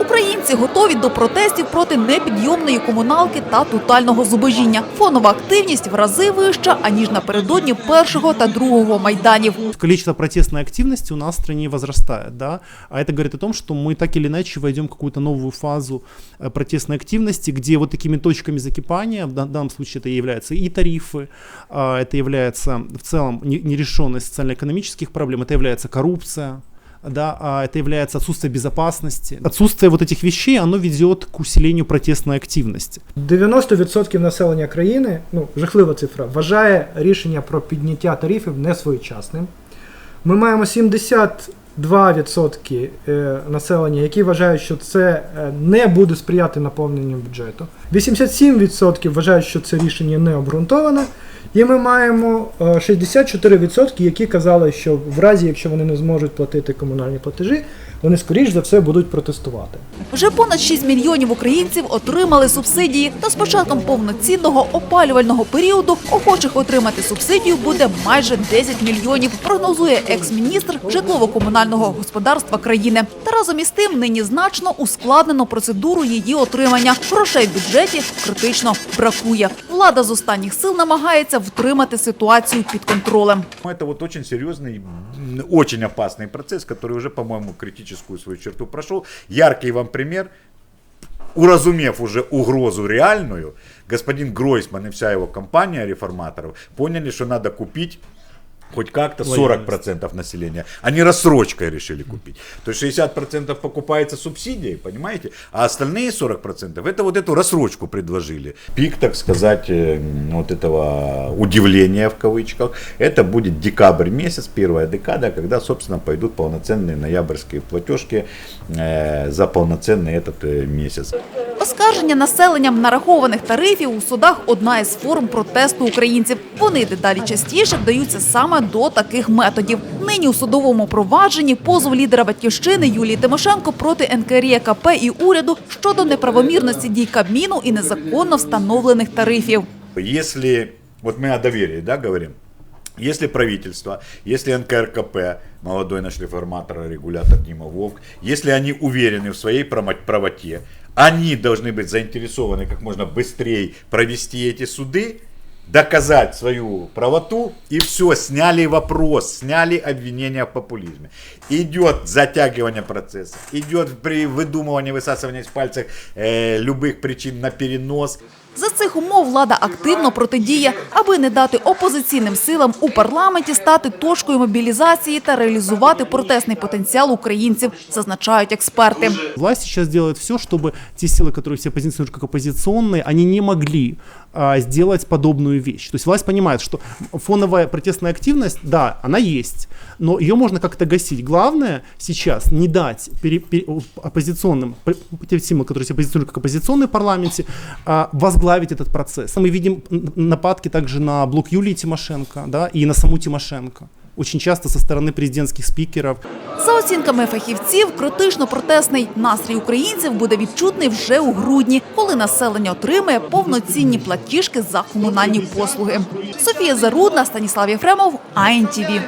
Українці готові до протестів проти непідйомної комуналки та тотального зубожіння. Фонова активність в рази вища аніж напередодні першого та другого майданів. Количество протестной активности у нас в стране возрастает, да, а это говорит о том, что мы так или иначе войдем в какую-то новую фазу э, протестной активности, где вот такими точками закипания, в дан- данном случае это являются и тарифы, а, это является в целом не- нерешенность социально-экономических проблем, это является коррупция, да, это является отсутствие безопасности. Отсутствие вот этих вещей, оно ведет к усилению протестной активности. 90% населення країни, ну, жахлива цифра, вважає рішення про підняття тарифів несвоєчасним. Ми маємо 70 2% е, населення, які вважають, що це е, не буде сприяти наповненню бюджету. 87% вважають, що це рішення не обґрунтоване. І ми маємо е, 64%, які казали, що в разі, якщо вони не зможуть платити комунальні платежі, вони скоріш за все будуть протестувати. Вже понад 6 мільйонів українців отримали субсидії. Та з початком повноцінного опалювального періоду охочих отримати субсидію буде майже 10 мільйонів. Прогнозує екс-міністр житлово-комунального господарства країни. Та разом із тим нині значно ускладнено процедуру її отримання. Грошей в бюджеті критично бракує. Влада з останніх сил намагається втримати ситуацію під контролем. Ну, Это вот очень серьезный, м, очень опасный процесс, который уже, по-моему, критическую свою черту прошел. Яркий вам пример. Уразумев уже угрозу реальную, господин Гройсман и вся его компания реформаторов поняли, что надо купить хоть как-то 40% населения. Они рассрочкой решили купить. То есть 60% покупается субсидией, понимаете? А остальные 40% это вот эту рассрочку предложили. Пик, так сказать, э, вот этого удивления в кавычках, это будет декабрь месяц, первая декада, когда, собственно, пойдут полноценные ноябрьские платежки э, за полноценный этот э, месяц. Оскарження населенням нарахованих тарифів у судах одна із форм протесту українців. Вони дедалі частіше вдаються саме до таких методів. Нині у судовому провадженні позов лідера батьківщини Юлії Тимошенко проти НКРЄКП і уряду щодо неправомірності дій Кабміну і незаконно встановлених тарифів. Если, вот мы о доверии, да, говорим, если правительство, если НКРКП, молодой наш реформатор, регулятор Дима Вовк, если они уверены в своей промо- правоте, они должны быть заинтересованы как можно быстрее провести эти суды, доказать свою правоту и все, сняли вопрос, сняли обвинения в популизме. Идет затягивание процесса, идет при выдумывании, высасывании из пальцев э, любых причин на перенос. За цих умов влада активно протидіє, аби не дати опозиційним силам у парламенті стати точкою мобілізації та реалізувати протестний потенціал українців, зазначають експерти. Власть сейчас делает все, чтобы те силы, которые все позиционируют как оппозиционные, они не могли а, сделать подобную вещь. То есть власть понимает, что фоновая протестная активность, да, она есть, но ее можно как-то гасить. Главное сейчас не дать пере- пере- оппозиционным, п- тем силам, которые себя позиционируют как оппозиционные в парламенте, а, возглавить этот процесс. Мы видим н- нападки также на блок Юлии Тимошенко да, и на саму Тимошенко. Очень часто со стороны президентских спикеров. За оцінками фахівців, критично протестний настрій українців буде відчутний вже у грудні, коли населення отримає повноцінні платіжки за комунальні послуги. Софія Зарудна, Станіслав Єфремов, АНТВ.